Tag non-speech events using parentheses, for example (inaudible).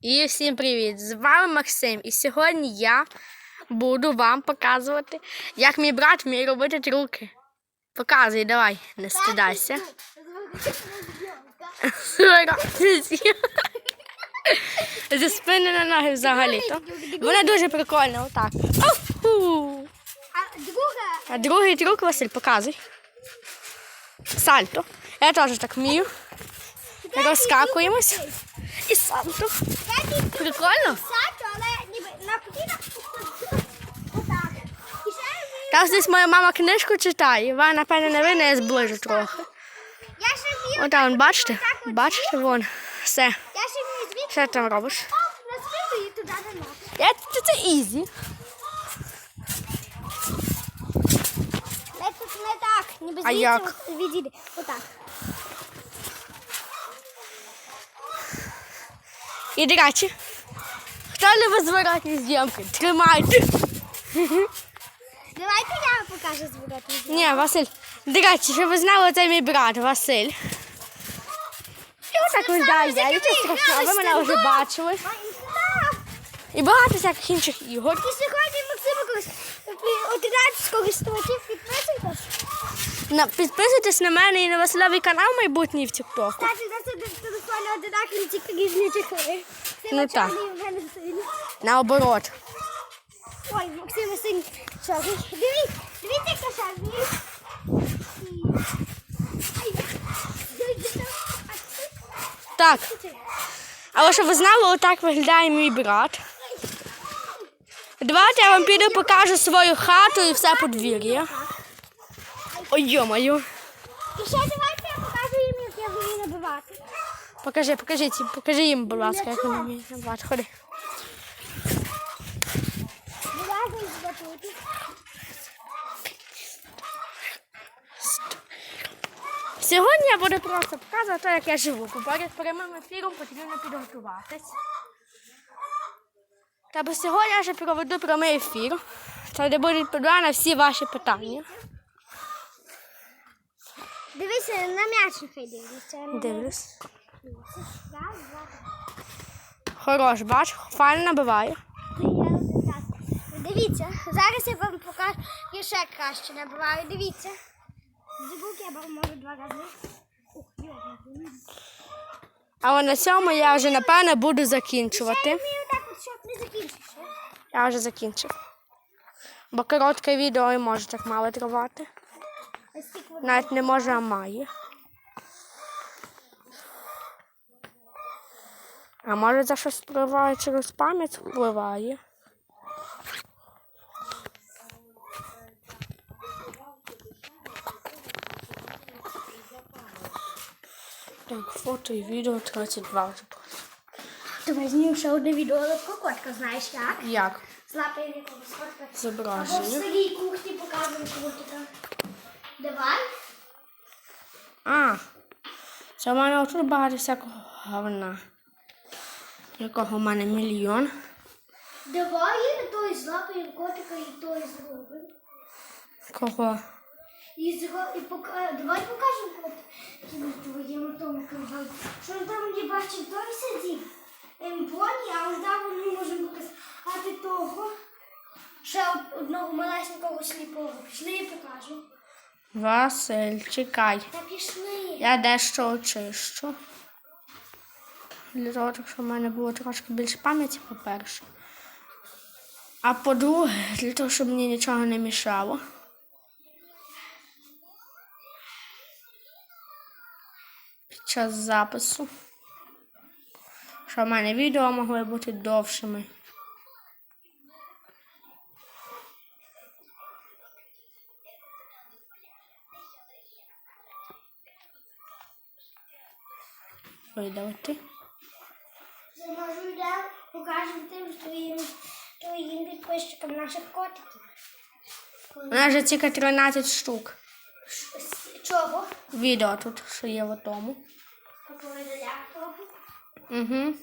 І всім привіт! З вами Максим. І сьогодні я буду вам показувати, як мій брат вміє робити трюки. Показуй, давай, не стидайся. (laughs) Зі спини на ноги взагалі-то. Вона дуже прикольна, отак. А другий трюк, Василь, показуй. Сальто. Я теж так вмію. Розскакуємось. І Прикольно? сачу, але ніби на колінах отак. І ще вмію- Та десь моя мама книжку читає. Вона, напевно, не видно, я зближу трохи. О, там, бачите? Бачите, вон. Все. Що ти там робиш? Я, це, це ізі. Не тут не так, ніби А як? відійди. Отак. І, до речі, хто любить зворотні зйомки? Тримайте. Давайте я вам покажу зворотний зв'язок. Ні, Василь. До речі, щоб ви знали, це мій брат Василь. І отак виглядає. Я нічого страшного, ви мене вже бачили. І багато всяких інших ігор. І сьогодні колись 11 користувачів підписуйтесь. На, підписуйтесь на мене і на Васильовий канал майбутній в Тіктоку. Кстати, телефони одинакові, тільки чехли. Ну, так. мене. Наоборот. Ой, Максима синій чорний. Дивіться, дивіться, яка шарні. Так. Але щоб ви знали, отак виглядає мій брат. Давайте я вам піду покажу свою хату і все подвір'я. Ой, йо-моє. І ще давайте я покажу їм, як я вмію набивати. Покажи, покажи, покажи їм, будь ласка, як вони вміють. Ходи. Сьогодні я буду просто показувати, те, як я живу. Перед прямим ефіром потрібно підготуватись. Та бо сьогодні я вже проведу прямий ефір, та де буде відповідати на всі ваші питання. Дивися, на м'яч нехай дивиться. Дивлюсь. Хорош, бач, файно набиває. Дивіться, зараз я вам покажу, я ще краще набиваю. Дивіться. Звук я беру, можу два рази. Але на цьому я вже напевно буду закінчувати. Я вмію так, щоб не закінчився. Я вже закінчив. Бо коротке відео і може так мало тривати. Навіть не може, а має. А може за щось впливає через пам'ять впливає. Так, фото і відео 32 вже просто. Давай знімемо ще одне відео, але про котка, знаєш як? Як? З лапою якогось котка. Або в Зображення. старій кухні показуємо котика. Давай. А, це в мене тут багато всякого говна. Якого в мене мільйон. Давай той з котика і той зробимо. Кого? І, зро... і пока... давай покажемо котика твоєму тому каналі. Що він там не бачив, той сидів. Ем, поні, а ось там ми можемо показати того. Ще одного малесенького сліпого. Пішли і покажу. Василь, чекай. Та пішли. Я дещо очищу. Для того, щоб в мене було трошки більше пам'яті, по-перше. А по-друге, для того, щоб мені нічого не мішало. Під час запису. Щоб в мене відео могли бути довшими. Видавати. Заможу я покажу тим твоїм, твоїм підписчикам наших котиків. У нас же тільки 13 штук. Чого? Відео тут, що є в тому. Угу.